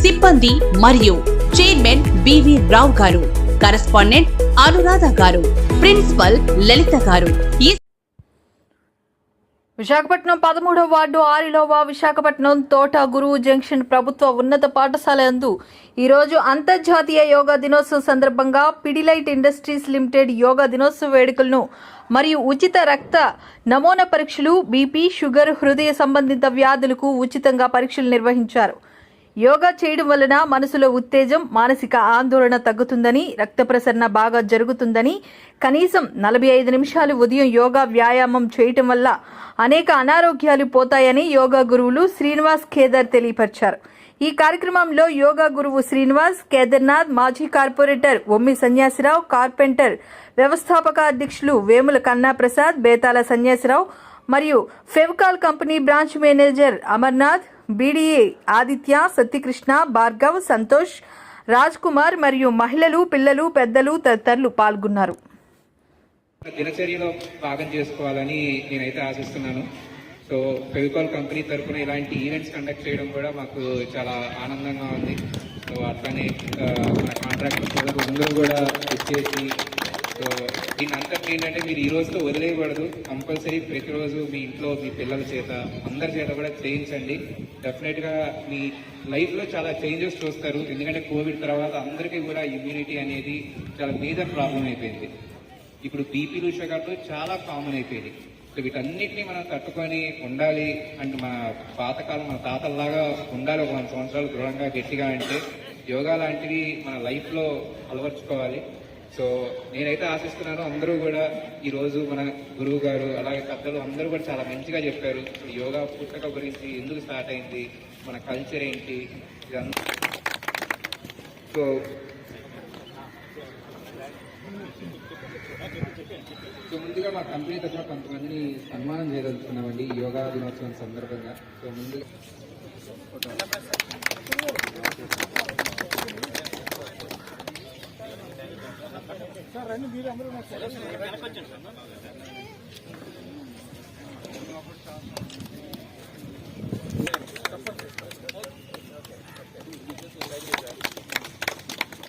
సిబ్బంది మరియు chairman BV రావు గారు కరెస్పాండెంట్ అనురాధ గారు ప్రిన్సిపల్ లలిత గారు. ఈ విశాఖపట్నం పదమూడవ వార్డు ఆరిలోవా విశాఖపట్నం తోట గురువు జంక్షన్ ప్రభుత్వ ఉన్నత పాఠశాల యందు ఈరోజు అంతర్జాతీయ యోగా దినోత్సవం సందర్భంగా పిడిలైట్ ఇండస్ట్రీస్ లిమిటెడ్ యోగా దినోత్సవ వేడుకలను మరియు ఉచిత రక్త నమూనా పరీక్షలు బీపీ షుగర్ హృదయ సంబంధిత వ్యాధులకు ఉచితంగా పరీక్షలు నిర్వహించారు. యోగా చేయడం వలన మనసులో ఉత్తేజం మానసిక ఆందోళన తగ్గుతుందని రక్త ప్రసరణ బాగా జరుగుతుందని కనీసం నలభై ఐదు నిమిషాలు ఉదయం యోగా వ్యాయామం చేయటం వల్ల అనేక అనారోగ్యాలు పోతాయని యోగా గురువులు శ్రీనివాస్ కేదార్ తెలియపరిచారు. ఈ కార్యక్రమంలో యోగా గురువు శ్రీనివాస్ కేదార్నాథ్ మాజీ కార్పొరేటర్ ఒమ్మి సన్యాసిరావు కార్పెంటర్ వ్యవస్థాపక అధ్యక్షులు వేముల కన్నా ప్రసాద్ బేతాల సన్యాసిరావు మరియు Fevicol company branch manager Amarnath BDA Aditya Satyakrishna Bhargav Santosh Raj Kumar మరియు మహిళలు పిల్లలు పెద్దలు తదితరులు పాల్గొన్నారు. దినచర్యలో భాగం చేసుకోవాలని నేనైతే ఆశిస్తున్నాను. సో ఫెవికాల్ కంపెనీ తరఫున ఇలాంటి ఈవెంట్స్ కండక్ట్ చేయడం కూడా మాకు చాలా ఆనందంగా ఉంది. సో అట్లానే మన కాంట్రాక్ట్ అందరూ కూడా చేసి సో దీని అంతటి ఏంటంటే మీరు ఈ రోజుతో వదిలేయకూడదు. కంపల్సరీ ప్రతిరోజు మీ ఇంట్లో మీ పిల్లల చేత అందరి చేత కూడా చేయించండి. డెఫినెట్గా మీ లైఫ్లో చాలా చేంజెస్ చూస్తారు. ఎందుకంటే కోవిడ్ తర్వాత అందరికీ కూడా ఇమ్యూనిటీ అనేది చాలా మేజర్ ప్రాబ్లం అయిపోయింది. ఇప్పుడు బీపీలు షుగర్లు చాలా కామన్ అయిపోయింది. సో వీటన్నిటిని మనం తట్టుకొని ఉండాలి. అంటే మన పాతకాలం మన తాతల్లాగా ఉండాలి. ఒక వంద సంవత్సరాలు దృఢంగా గట్టిగా అంటే యోగా లాంటివి మన లైఫ్లో అలవర్చుకోవాలి. సో నేనైతే ఆశిస్తున్నాను అందరూ కూడా ఈరోజు మన గురువు గారు అలాగే పెద్దలు అందరూ కూడా చాలా మంచిగా చెప్పారు. యోగా పుట్టక గురించి ఎందుకు స్టార్ట్ అయింది మన కల్చర్ ఏంటి ఇదంతా. సో సో ముందుగా మా కంపెనీ తరఫున కొంతమందిని సన్మానం చేయదలుచుకున్నామండి యోగా దినోత్సవం సందర్భంగా. సో ముందుగా సార్ రండి మీరు అందరూ